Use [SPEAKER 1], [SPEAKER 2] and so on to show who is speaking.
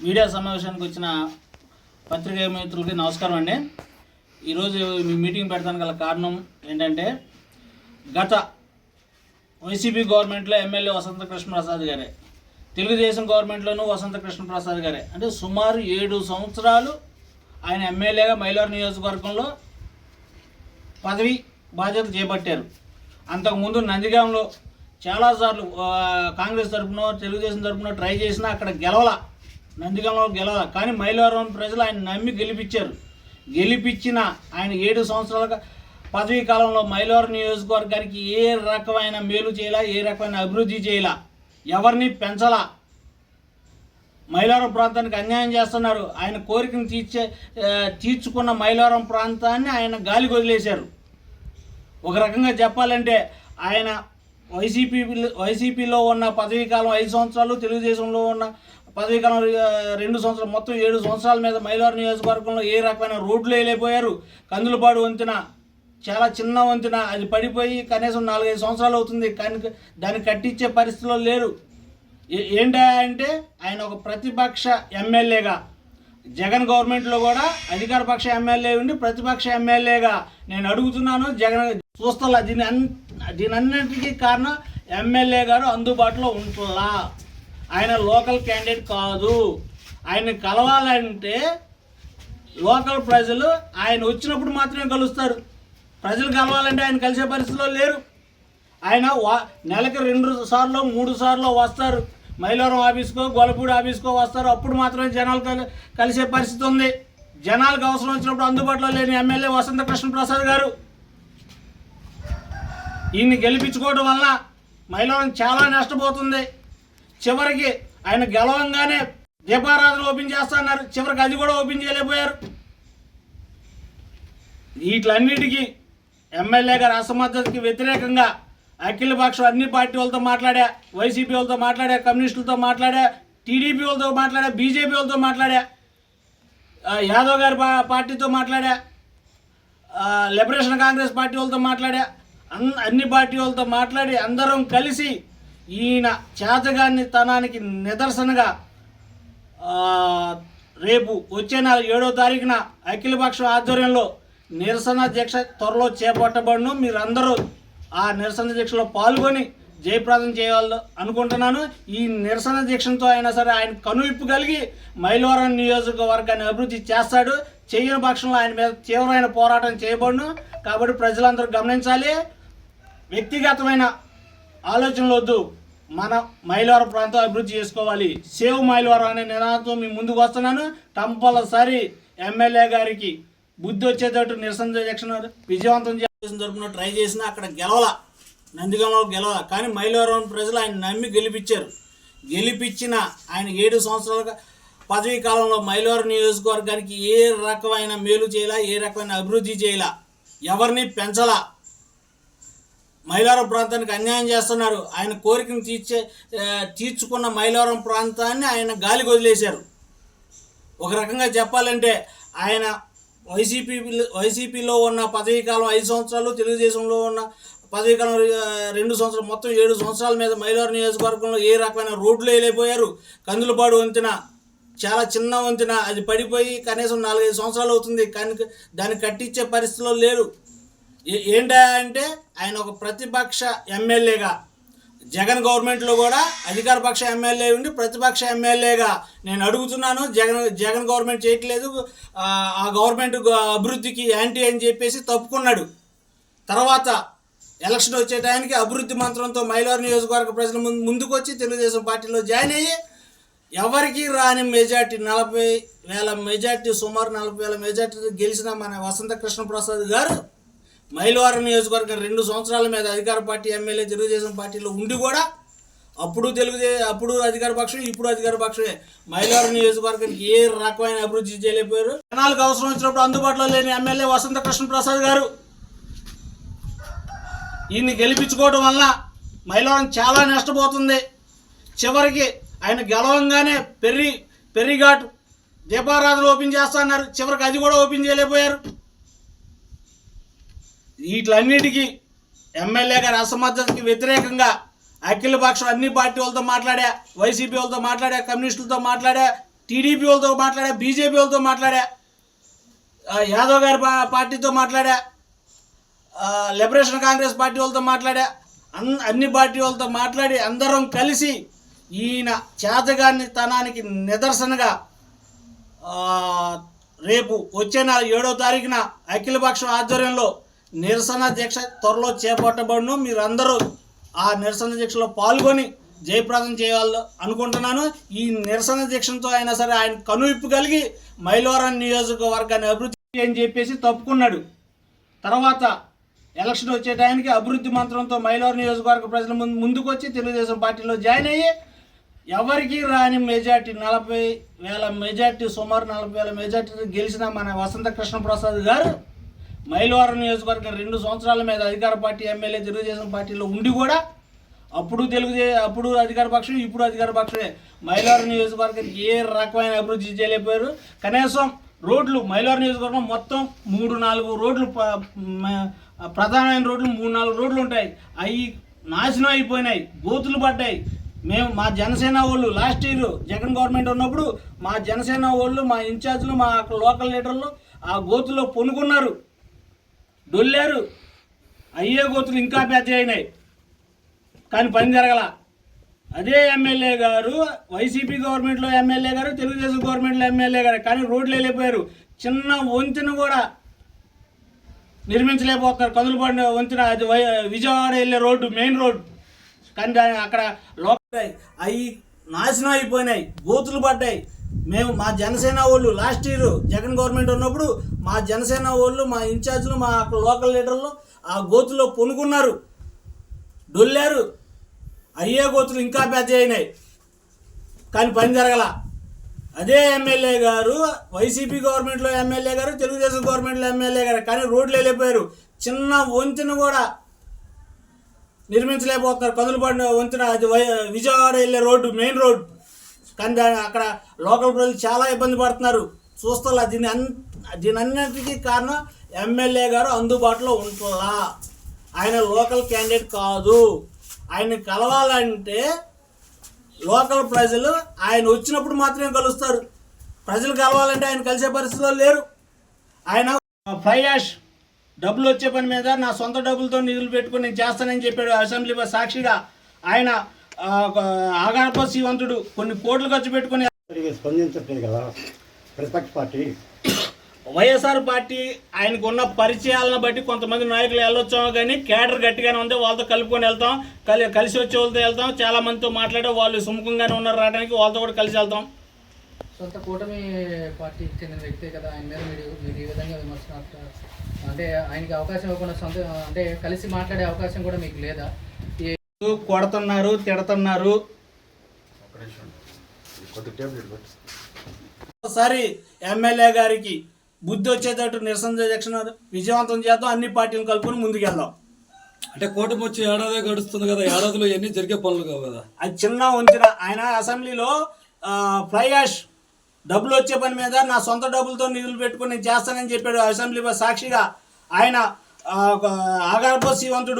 [SPEAKER 1] Media సమావేశానికి వచ్చిన పత్రికా మిత్రులకి నమస్కారం అండి. ఈరోజు మీ మీటింగ్ పెడతానికి గల కారణం ఏంటంటే గత వైసీపీ గవర్నమెంట్లో ఎమ్మెల్యే వసంత కృష్ణప్రసాద్ గారే తెలుగుదేశం గవర్నమెంట్లోనూ వసంత కృష్ణప్రసాద్ గారే. అంటే సుమారు ఏడు సంవత్సరాలు ఆయన ఎమ్మెల్యేగా మైలార్ నియోజకవర్గంలో పదవి బాధ్యత చేపట్టారు. అంతకుముందు నందిగాంలో చాలాసార్లు కాంగ్రెస్ తరఫున తెలుగుదేశం తరపున ట్రై చేసినా అక్కడ గెలవల. నందిగంలో గెలవల కానీ మైలవరం ప్రజలు ఆయన నమ్మి గెలిపించారు. గెలిపించిన ఆయన ఏడు సంవత్సరాల పదవీ కాలంలో మైలవరం నియోజకవర్గానికి ఏ రకమైన మేలు చేయాలా ఏ రకమైన అభివృద్ధి చేయాలా ఎవరిని పెంచాలా? మైలవరం ప్రాంతానికి అన్యాయం చేస్తున్నారు. ఆయన కోరికను తీర్చే తీర్చుకున్న మైలవరం ప్రాంతాన్ని ఆయన గాలి వదిలేశారు. ఒక రకంగా చెప్పాలంటే ఆయన వైసీపీ వైసీపీలో ఉన్న పదవీ కాలం ఐదు సంవత్సరాలు తెలుగుదేశంలో ఉన్న పదవీ కాలం రెండు సంవత్సరాలు మొత్తం ఏడు సంవత్సరాల మీద మైలవరం నియోజకవర్గంలో ఏ రకమైన రోడ్లు వేయలేకపోయారు. కందులపాడు వంతెన చాలా చిన్న వంతెన అది పడిపోయి కనీసం నాలుగైదు సంవత్సరాలు అవుతుంది. కానీ దాన్ని కట్టించే పరిస్థితిలో లేరు. ఏ- ఏంటా అంటే ఆయన ఒక ప్రతిపక్ష ఎమ్మెల్యేగా జగన్ గవర్నమెంట్లో కూడా అధికార పక్ష ఎమ్మెల్యే ఉండి ప్రతిపక్ష ఎమ్మెల్యేగా నేను అడుగుతున్నాను. జగన్ చూస్తలా దీని అన్ దీనన్నింటికీ కారణం ఎమ్మెల్యే గారు అందుబాటులో ఉంటులా. ఆయన లోకల్ క్యాండిడేట్ కాదు. ఆయన కలవాలంటే లోకల్ ప్రజలు ఆయన వచ్చినప్పుడు మాత్రమే కలుస్తారు. ప్రజలు కలవాలంటే ఆయన కలిసే పరిస్థితిలో లేరు. ఆయన వా నెలకి రెండు సార్లు మూడు సార్లు వస్తారు. మైలవరం ఆఫీస్కో గొలపూడి ఆఫీస్కో వస్తారు. అప్పుడు మాత్రమే జనాలు కలి కలిసే పరిస్థితి ఉంది. జనాలకు అవసరం వచ్చినప్పుడు అందుబాటులో లేని ఎమ్మెల్యే వసంత కృష్ణ ప్రసాద్ గారు. ఈయన్ని గెలిపించుకోవడం వల్ల మైలవరం చాలా నష్టపోతుంది. చివరికి ఆయన గెలవంగానే దీపారాధన ఓపెన్ చేస్తున్నారు. చివరికి అది కూడా ఓపెన్ చేయలేకపోయారు. వీటిలన్నిటికీ ఎమ్మెల్యే గారి అసమర్థతకి వ్యతిరేకంగా అఖిల పక్షం అన్ని పార్టీ వాళ్ళతో మాట్లాడా వైసీపీ వాళ్ళతో మాట్లాడా కమ్యూనిస్టులతో మాట్లాడా టీడీపీ వాళ్ళతో మాట్లాడా బీజేపీ వాళ్ళతో మాట్లాడా యాదవ్ గారి పా- పార్టీతో మాట్లాడా లిబరేషన్ కాంగ్రెస్ పార్టీ వాళ్ళతో మాట్లాడా అన్ని పార్టీ వాళ్ళతో మాట్లాడి అందరం కలిసి ఈయన చేతగాని తనానికి నిదర్శనగా రేపు వచ్చే నెల ఏడో తారీఖున అఖిలపక్షం ఆధ్వర్యంలో నిరసన దీక్ష త్వరలో చేపట్టబడును. మీరందరూ ఆ నిరసన దీక్షలో పాల్గొని జయప్రదం చేయాలి అనుకుంటున్నాను. ఈ నిరసన దీక్షతో అయినా సరే ఆయన కనువిప్పు కలిగి మైలవరం నియోజకవర్గాన్ని అభివృద్ధి చేస్తాడు. చేయని పక్షంలో ఆయన మీద తీవ్రమైన పోరాటం చేయబడును. కాబట్టి ప్రజలందరూ గమనించాలి. వ్యక్తిగతమైన ఆలోచనలు వద్దు. మన మైలవరం ప్రాంతం అభివృద్ధి చేసుకోవాలి. సేవ్ మైలవరం అనే నినాదంతో మీ ముందుకు వస్తున్నాను. కంపల్సరి ఎమ్మెల్యే గారికి బుద్ధి వచ్చేటట్టు నిరసన దీక్షను విజయవంతం చేసిన తరపున ట్రై చేసినా అక్కడ గెలవాల. నందిగంలో గెలవాల. కానీ మైలవరం ప్రజలు ఆయన నమ్మి గెలిపించారు. గెలిపించిన ఆయన ఏడు సంవత్సరాలుగా పదవీ కాలంలో మైలవరం నియోజకవర్గానికి ఏ రకమైన మేలు చేయలా ఏ రకమైన అభివృద్ధి చేయాలా. ఎవరిని పెంచలా? మైలారం ప్రాంతానికి అన్యాయం చేస్తున్నారు. ఆయన కోరికను తీర్చే తీర్చుకున్న మైలారం ప్రాంతాన్ని ఆయన గాలికి వదిలేశారు. ఒక రకంగా చెప్పాలంటే ఆయన వైసీపీ వైసీపీలో ఉన్న పదవీ కాలం ఐదు సంవత్సరాలు తెలుగుదేశంలో ఉన్న పదవీ కాలం రెండు సంవత్సరాలు మొత్తం ఏడు సంవత్సరాల మీద మైలారం నియోజకవర్గంలో ఏ రకమైన రోడ్లు వేయలేకపోయారు. కందులపాడు వంతెన చాలా చిన్న వంతెన అది పడిపోయి కనీసం నాలుగైదు సంవత్సరాలు అవుతుంది. కానీ దాన్ని కట్టించే పరిస్థితిలో లేరు. ఏంటా అంటే ఆయన ఒక ప్రతిపక్ష ఎమ్మెల్యేగా. జగన్ గవర్నమెంట్లో కూడా అధికార పక్ష ఎమ్మెల్యే ఉండి ప్రతిపక్ష ఎమ్మెల్యేగా నేను అడుగుతున్నాను. జగన్ జగన్ గవర్నమెంట్ చేయట్లేదు. ఆ, గవర్నమెంట్ అభివృద్ధికి యాంటీ అని చెప్పేసి తప్పుకున్నాడు. తర్వాత ఎలక్షన్ వచ్చే టైంకి అభివృద్ధి మంత్రంతో మైలవరం నియోజకవర్గ ప్రజల ముందు ముందుకు వచ్చి తెలుగుదేశం పార్టీలో జాయిన్ అయ్యి ఎవరికి రాని మెజార్టీ నలభై వేల మెజార్టీ సుమారు నలభై వేల మెజార్టీ గెలిచిన మన వసంత కృష్ణప్రసాద్ గారు మైలవరం నియోజకవర్గం రెండు సంవత్సరాల మీద అధికార పార్టీ ఎమ్మెల్యే తెలుగుదేశం పార్టీలో ఉండి కూడా అప్పుడు తెలుగుదే అప్పుడు అధికార పక్షం ఇప్పుడు అధికార పక్షమే. మైలవరం నియోజకవర్గానికి ఏ రకమైన అభివృద్ధి చేయలేకపోయారు. జనాలకు అవసరం వచ్చినప్పుడు అందుబాటులో లేని ఎమ్మెల్యే వసంత కృష్ణ ప్రసాద్ గారు. ఈయన్ని గెలిపించుకోవడం వల్ల మైలవరం చాలా నష్టపోతుంది. చివరికి ఆయన గెలవంగానే పెర్రి పెర్రిఘాట్ దీపారాధన ఓపెన్ చేస్తున్నారు చివరికి అది కూడా ఓపెన్ చేయలేకపోయారు. వీటిలన్నిటికీ ఎమ్మెల్యే గారి అసమర్థతకి వ్యతిరేకంగా అఖిల పక్షం అన్ని పార్టీ వాళ్ళతో మాట్లాడా వైసీపీ వాళ్ళతో మాట్లాడా కమ్యూనిస్టులతో మాట్లాడా టీడీపీ వాళ్ళతో మాట్లాడా బీజేపీ వాళ్ళతో మాట్లాడా యాదవ్ గారి పా- పార్టీతో మాట్లాడా లిబరేషన్ కాంగ్రెస్ పార్టీ వాళ్ళతో మాట్లాడా అన్ అన్ని పార్టీ వాళ్ళతో మాట్లాడి అందరం కలిసి ఈయన చేతగాని తనానికి నిదర్శనగా రేపు వచ్చే నెల ఏడో తారీఖున అఖిలపక్షం ఆధ్వర్యంలో నిరసన దీక్ష త్వరలో చేపట్టబడును. మీరందరూ ఆ నిరసన దీక్షలో పాల్గొని జయప్రదం చేయాలి అనుకుంటున్నాను. ఈ నిరసన దీక్షతో అయినా సరే ఆయన కనువిప్పు కలిగి మైలవరం నియోజకవర్గాన్ని అభివృద్ధి అని చెప్పేసి తప్పుకున్నాడు. తర్వాత ఎలక్షన్ వచ్చే టైంకి అభివృద్ధి మంత్రంతో మైలవరం నియోజకవర్గ ప్రజల ముందు ముందుకు వచ్చి తెలుగుదేశం పార్టీలో జాయిన్ అయ్యి ఎవరికి రాని మెజార్టీ నలభై వేల మెజార్టీ సుమారు నలభై వేల మెజార్టీ గెలిచిన మన వసంత కృష్ణప్రసాద్ గారు మైలవరం నియోజకవర్గం రెండు సంవత్సరాల మీద అధికార పార్టీ ఎమ్మెల్యే తెలుగుదేశం పార్టీలో ఉండి కూడా అప్పుడు తెలుగుదే అప్పుడు అధికార పక్షం ఇప్పుడు అధికార పక్షమే. మైలవరం నియోజకవర్గానికి ఏ రకమైన అభివృద్ధి చేయలేకపోయారు. కనీసం రోడ్లు మైలవరం నియోజకవర్గం మొత్తం మూడు నాలుగు రోడ్లు ప్రధానమైన రోడ్లు మూడు నాలుగు రోడ్లు ఉంటాయి. అవి నాశనం అయిపోయినాయి. గోతులు పడ్డాయి. మేము మా జనసేన వాళ్ళు లాస్ట్ ఇయర్ జగన్ గవర్నమెంట్ ఉన్నప్పుడు మా జనసేన వాళ్ళు మా ఇన్ఛార్జ్లు మా లోకల్ లీడర్లు ఆ గోతులో పొనుకున్నారు. డొల్లారు. అయ్యే గోతులు ఇంకా పెద్ద అయినాయి. కానీ పని జరగల. అదే ఎమ్మెల్యే గారు వైసీపీ గవర్నమెంట్లో ఎమ్మెల్యే గారు తెలుగుదేశం గవర్నమెంట్లో ఎమ్మెల్యే గారు. కానీ రోడ్లు వెళ్ళిపోయారు. చిన్న వంతెన కూడా నిర్మించలేకపోతున్నారు. పడిన వంతెన అది విజయవాడ వెళ్ళే రోడ్డు మెయిన్ రోడ్డు. కానీ అక్కడ లోపల అవి నాశనం అయిపోయినాయి. గోతులు పడ్డాయి. మేము మా జనసేన వాళ్ళు లాస్ట్ ఇయర్ జగన్ గవర్నమెంట్ ఉన్నప్పుడు మా జనసేన వాళ్ళు మా ఇన్ఛార్జ్లు మా లోకల్ లీడర్లు ఆ గోతులో పొనుకున్నారు. డొల్లారు. అయ్యే గోతులు ఇంకా పెద్ద అయినాయి. కానీ పని జరగల. అదే ఎమ్మెల్యే గారు వైసీపీ గవర్నమెంట్లో ఎమ్మెల్యే గారు తెలుగుదేశం గవర్నమెంట్లో ఎమ్మెల్యే గారు కానీ రోడ్లు వెళ్ళిపోయారు. చిన్న వంతెన కూడా నిర్మించలేకపోతున్నారు. కందులపాడు వంతెన అది వై- విజయవాడ వెళ్ళే రోడ్డు మెయిన్ రోడ్డు. కానీ దాని అక్కడ లోకల్ ప్రజలు చాలా ఇబ్బంది పడుతున్నారు. చూస్తలా దీని అన్ దీని అన్నిటికీ కారణం ఎమ్మెల్యే గారు అందుబాటులో ఉంటులా. ఆయన లోకల్ క్యాండిడేట్ కాదు. ఆయన కలవాలంటే లోకల్ ప్రజలు ఆయన వచ్చినప్పుడు మాత్రమే కలుస్తారు. ప్రజలు కలవాలంటే ఆయన కలిసే పరిస్థితిలో లేరు. ఆయన ఫ్రై యాష్ డబ్బులు వచ్చే పని మీద నా సొంత డబ్బులతో నిధులు పెట్టుకుని నేను చేస్తానని చెప్పాడు అసెంబ్లీ సాక్షిగా. ఆయన ఆగారప శ్రీవంతుడు కొన్ని కోట్లు ఖర్చు పెట్టుకుని
[SPEAKER 2] స్పందించట్లేదు కదా. ప్రతిపక్ష పార్టీ.
[SPEAKER 1] వైఎస్ఆర్ పార్టీ ఆయనకు ఉన్న పరిచయాలను బట్టి కొంతమంది నాయకులు వెళ్ళొచ్చాము కానీ కేడర్ గట్టిగానే ఉంది వాళ్ళతో కలుపుకొని వెళ్తాం కలి కలిసి వచ్చే వాళ్ళతో వెళ్తాం చాలా మందితో మాట్లాడే వాళ్ళు సుముఖంగానే ఉన్నారు రావడానికి వాళ్ళతో కూడా కలిసి వెళ్తాం.
[SPEAKER 3] సొంత కూటమి పార్టీకి చెందిన వ్యక్తే కదా ఆయన మీద మీరు మీరు ఈ విధంగా విమర్శనాలు అంటే ఆయనకి అవకాశం ఇవ్వకుండా సొంత అంటే కలిసి మాట్లాడే అవకాశం కూడా మీకు లేదా?
[SPEAKER 1] కొడుతున్నారు తిడుతున్నారు. ఒకసారి ఎమ్మెల్యే గారికి బుద్ధి వచ్చేటట్టు నిరసన దీక్షను విజయవంతం చేద్దాం అన్ని పార్టీలను కలుపుకొని ముందుకెళ్దాం.
[SPEAKER 4] అంటే కూటమి వచ్చి ఏడాదే గడుస్తుంది కదా ఏడాదిలో ఇవన్నీ జరిగే పనులు కావు కదా?
[SPEAKER 1] అది చిన్న వంచిన. ఆయన అసెంబ్లీలో ఫ్లై యాష్ డబ్బులు వచ్చే పని మీద నా సొంత డబ్బులతో నిధులు పెట్టుకుని నేను చేస్తానని చెప్పాడు అసెంబ్లీ సాక్షిగా. ఆయన ఆ, ఒక ఆగారప శ్రీవంతుడు